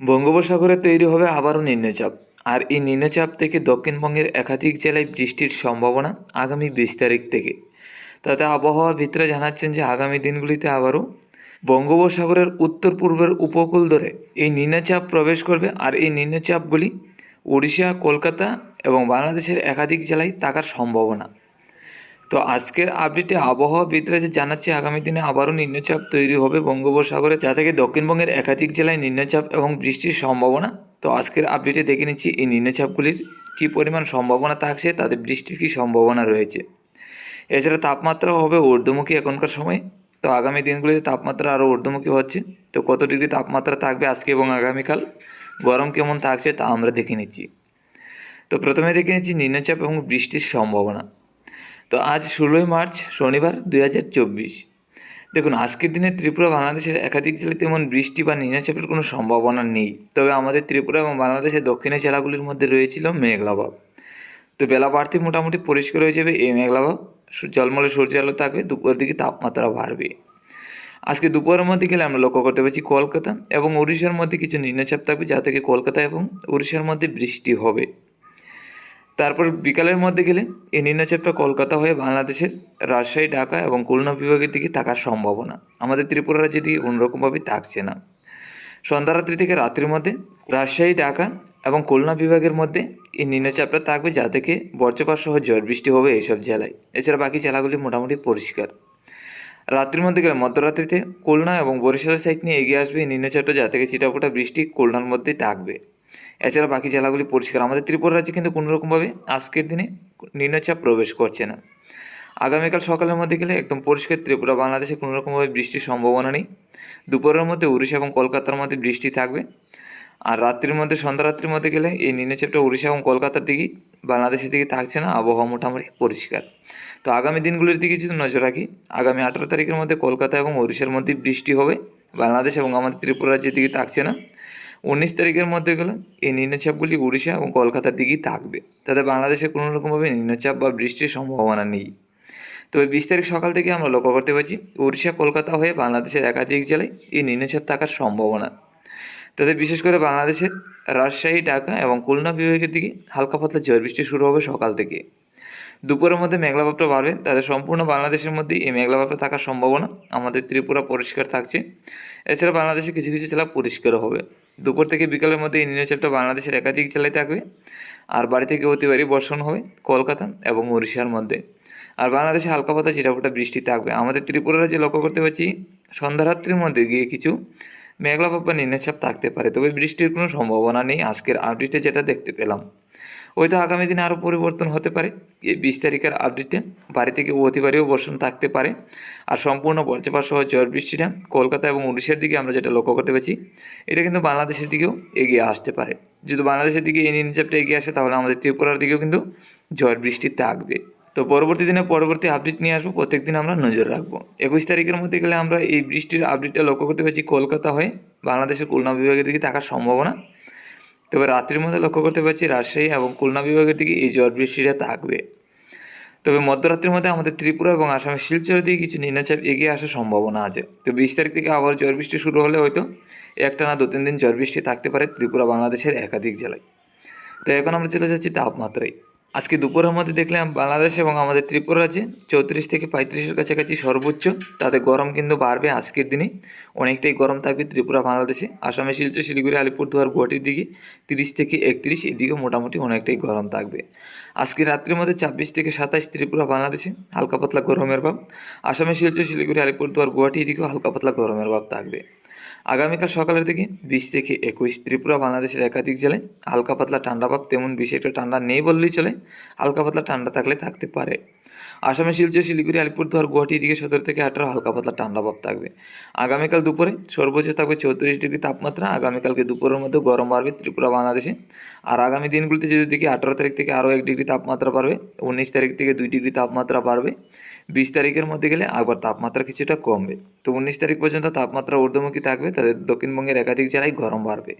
বঙ্গোপসাগরে তৈরি হবে আবারও নিম্নচাপ। আর এই নিম্নচাপ থেকে দক্ষিণবঙ্গের একাধিক জেলায় বৃষ্টির সম্ভাবনা আগামী বিশ তারিখ থেকে। তাতে আবহাওয়া ভিতরে জানাচ্ছেন যে আগামী দিনগুলিতে আবারও বঙ্গোপসাগরের উত্তর পূর্বের উপকূল ধরে এই নিম্নচাপ প্রবেশ করবে। আর এই নিম্নচাপগুলি উড়িষ্যা কলকাতা এবং বাংলাদেশের একাধিক জেলায় থাকার সম্ভাবনা। তো আজকের আপডেটে আবহাওয়াবিদরা যে জানাচ্ছে, আগামী দিনে আবারও নিম্নচাপ তৈরি হবে বঙ্গোপসাগরে, যা থেকে দক্ষিণবঙ্গের একাধিক জেলায় নিম্নচাপ এবং বৃষ্টির সম্ভাবনা। তো আজকের আপডেটে দেখে নিচ্ছি, এই নিম্নচাপগুলির কী পরিমাণ সম্ভাবনা থাকছে, তাদের বৃষ্টির কী সম্ভাবনা রয়েছে। এছাড়া তাপমাত্রাও হবে ঊর্ধ্বমুখী এখনকার সময়। তো আগামী দিনগুলিতে তাপমাত্রা আরও ঊর্ধ্বমুখী হচ্ছে। তো কত ডিগ্রি তাপমাত্রা থাকবে আজকে এবং আগামীকাল? গরম কেমন থাকছে তা আমরা দেখে নিচ্ছি। তো প্রথমে দেখে নিচ্ছি, নিম্নচাপ এবং বৃষ্টির সম্ভাবনা। তো আজ ষোলোই মার্চ, শনিবার দুই হাজার চব্বিশ। দেখুন, আজকের দিনে ত্রিপুরা বাংলাদেশের একাধিক জেলায় তেমন বৃষ্টি বা নিম্নচাপের কোনো সম্ভাবনা নেই। তবে আমাদের ত্রিপুরা এবং বাংলাদেশের দক্ষিণের জেলাগুলির মধ্যে রয়েছিল মেঘলাভাব তো বেলা বাড়তে মোটামুটি পরিষ্কার হয়ে যাবে এই মেঘলাভাব ঝলমলে সূর্য আলো থাকবে, দুপুরের দিকে তাপমাত্রা বাড়বে। আজকে দুপুরের মধ্যে গেলে আমরা লক্ষ্য করতে পারছি কলকাতা এবং উড়িষ্যার মধ্যে কিছু নিম্নচাপ থাকবে, যা থেকে কলকাতা এবং উড়িষ্যার মধ্যে বৃষ্টি হবে। তারপর বিকালের মধ্যে গেলে এই নিম্নচাপটা কলকাতা হয়ে বাংলাদেশের রাজশাহী, ঢাকা এবং খুলনা বিভাগের দিকে থাকার সম্ভাবনা। আমাদের ত্রিপুরা রাজ্যের দিকে কোনোরকমভাবে থাকছে না। সন্ধ্যারাত্রি থেকে রাত্রির মধ্যে রাজশাহী, ঢাকা এবং খুলনা বিভাগের মধ্যে এই নিম্নচাপটা থাকবে, যা থেকে বজ্রপাত সহ ঝড় বৃষ্টি হবে এইসব জেলায়। এছাড়া বাকি জেলাগুলি মোটামুটি পরিষ্কার। রাত্রির মধ্যে গেলে মধ্যরাত্রিতে খুলনা এবং বরিশালের সাইড নিয়ে এগিয়ে আসবে এই নিম্নচাপটা, যা থেকে চিটাফোটা বৃষ্টি খুলনার মধ্যেই থাকবে। এছাড়া বাকি জেলাগুলি পরিষ্কার। আমাদের ত্রিপুরা রাজ্যে কিন্তু কোনোরকমভাবে আজকের দিনে নিম্নচাপ প্রবেশ করছে না। আগামীকাল সকালের মধ্যে গেলে একদম পরিষ্কার ত্রিপুরা, বাংলাদেশে কোনোরকমভাবে বৃষ্টির সম্ভাবনা নেই। দুপুরের মধ্যে উড়িষ্যা এবং কলকাতার মধ্যে বৃষ্টি থাকবে। আর রাত্রির মধ্যে, সন্ধ্যা রাত্রির মধ্যে গেলে এই নিম্নচাপটা উড়িষ্যা এবং কলকাতার দিকেই, বাংলাদেশের দিকে থাকছে না। আবহাওয়া মোটামুটি পরিষ্কার। তো আগামী দিনগুলির দিকে যদি নজর রাখি, আগামী আঠারো তারিখের মধ্যে কলকাতা এবং উড়িষ্যার মধ্যে বৃষ্টি হবে। বাংলাদেশ এবং আমাদের ত্রিপুরা রাজ্যের দিকে থাকছে না। উনিশ তারিখের মধ্যে গেলে এই নিম্নচাপগুলি উড়িষ্যা এবং কলকাতার দিকেই থাকবে। তাতে বাংলাদেশে কোনো রকমভাবে নিম্নচাপ বা বৃষ্টির সম্ভাবনা নেই। তবে বিশ তারিখ সকাল থেকে আমরা লক্ষ্য করতে পারছি, উড়িষ্যা, কলকাতা হয়ে বাংলাদেশের একাধিক জেলায় এই নিম্নচাপ থাকার সম্ভাবনা। তাতে বিশেষ করে বাংলাদেশের রাজশাহী, ঢাকা এবং খুলনা বিভাগের দিকে হালকা পাতলা ঝড় বৃষ্টি শুরু হবে সকাল থেকে। দুপুরের মধ্যে মেঘলাভাবটা বাড়বে তাদের সম্পূর্ণ বাংলাদেশের মধ্যে এই মেঘলাভাবটা থাকার সম্ভাবনা আমাদের ত্রিপুরা পরিষ্কার থাকছে। এছাড়া বাংলাদেশে কিছু কিছু জেলা পরিষ্কারও হবে। দুপুর থেকে বিকালের মধ্যে এই নিম্নচাপটা বাংলাদেশের একাধিক জেলায় থাকবে। আর বাড়ি থেকে অতিবারই বর্ষণ হবে কলকাতা এবং উড়িষ্যার মধ্যে। আর বাংলাদেশে হালকা পাতা চিটাফোটা বৃষ্টি থাকবে। আমাদের ত্রিপুরা রাজ্যে লক্ষ্য করতে পারছি, সন্ধ্যারাত্রির মধ্যে গিয়ে কিছু মেঘলা বা নিম্নচাপ থাকতে পারে। তবে বৃষ্টির কোনো সম্ভাবনা নেই। আজকের আপডেটে যেটা দেখতে পেলাম। হয়তো আগামী দিনে আরও পরিবর্তন হতে পারে। এই বিশ তারিখের আপডেটে বাড়ি থেকে অতিবারেও বর্ষণ থাকতে পারে। আর সম্পূর্ণ বজ্রপাত সহ ঝড় বৃষ্টিটা কলকাতা এবং উড়িষ্যার দিকে আমরা যেটা লক্ষ্য করতে পারছি, এটা কিন্তু বাংলাদেশের দিকেও এগিয়ে আসতে পারে। যদি বাংলাদেশের দিকে এই নিম্নচাপটা এগিয়ে আসে, তাহলে আমাদের ত্রিপুরার দিকেও কিন্তু ঝড় বৃষ্টি থাকবে। তো পরবর্তী দিনে পরবর্তী আপডেট নিয়ে আসব প্রত্যেক দিন আমরা নজর রাখব। একুশ তারিখের মধ্যে গেলে আমরা এই বৃষ্টির আপডেটটা লক্ষ্য করতে পারছি কলকাতা হয়ে বাংলাদেশের খুলনা বিভাগের দিকে থাকার সম্ভাবনা। তবে রাত্রির মধ্যে লক্ষ্য করতে পারছি রাজশাহী এবং খুলনা বিভাগের দিকে এই ঝড় বৃষ্টিটা থাকবে। তবে মধ্যরাত্রির মধ্যে আমাদের ত্রিপুরা এবং আসামের শিলচরের দিকে কিছু নিম্নচাপ এগিয়ে আসার সম্ভাবনা আছে। তো বিশ তারিখ থেকে আবার ঝড় বৃষ্টি শুরু হলে হয়তো একটা না দু তিন দিন ঝড় বৃষ্টি থাকতে পারে ত্রিপুরা, বাংলাদেশের একাধিক জেলায়। তো এখন আমরা চলে যাচ্ছি তাপমাত্রায়। আজকে দুপুরের মধ্যে দেখলাম বাংলাদেশ এবং আমাদের ত্রিপুরা রাজ্যে চৌত্রিশ থেকে পঁয়ত্রিশের কাছাকাছি সর্বোচ্চ। তাতে গরম কিন্তু বাড়বে আজকের দিনে। অনেকটাই গরম থাকবে ত্রিপুরা, বাংলাদেশে। আসামে শিলচর, শিলিগুড়ি, আলিপুরদুয়ার, গুয়াহাটির দিকে তিরিশ থেকে একত্রিশ এদিকে মোটামুটি অনেকটাই গরম থাকবে। আজকে রাত্রির মধ্যে ছাব্বিশ থেকে সাতাশ ত্রিপুরা, বাংলাদেশে হালকা পাতলা গরমের ভাব। আসামে শিলচর, শিলিগুড়ি, আলিপুরদুয়ার, গুয়াহাটি, এদিকেও হালকা পাতলা গরমের ভাব থাকবে। আগামীকাল সকালের দিকে বিশ থেকে একুশ ত্রিপুরা, বাংলাদেশের একাধিক জেলায় হালকা পাতলা ঠান্ডা ভাব তেমন বিশেষ একটা ঠান্ডা নেই বললেই চলে। হালকা পাতলা ঠান্ডা থাকলে থাকতে পারে। আসামে শিলচর, শিলিগুড়ি, আলিপুরদুয়ার, গুয়াহাটি, এদিকে সতেরো থেকে আঠারো হালকা পাতলা ঠান্ডা ভাব থাকবে। আগামীকাল দুপুরে সর্বোচ্চ থাকবে চৌত্রিশ ডিগ্রি তাপমাত্রা, আগামীকালকে দুপুরের মধ্যে গরম বাড়বে ত্রিপুরা, বাংলাদেশে। আর আগামী দিনগুলিতে যদি দেখি আঠারো তারিখ থেকে আরও এক ডিগ্রি তাপমাত্রা বাড়বে, উনিশ তারিখ থেকে দুই ডিগ্রি তাপমাত্রা বাড়বে। বিশ তারিখের মধ্যে গেলে আবার তাপমাত্রা কিছুটা কমবে। তো উনিশ তারিখ পর্যন্ত তাপমাত্রা ঊর্ধ্বমুখী থাকবে, তাদের দক্ষিণবঙ্গের একাধিক জেলায় গরম বাড়বে।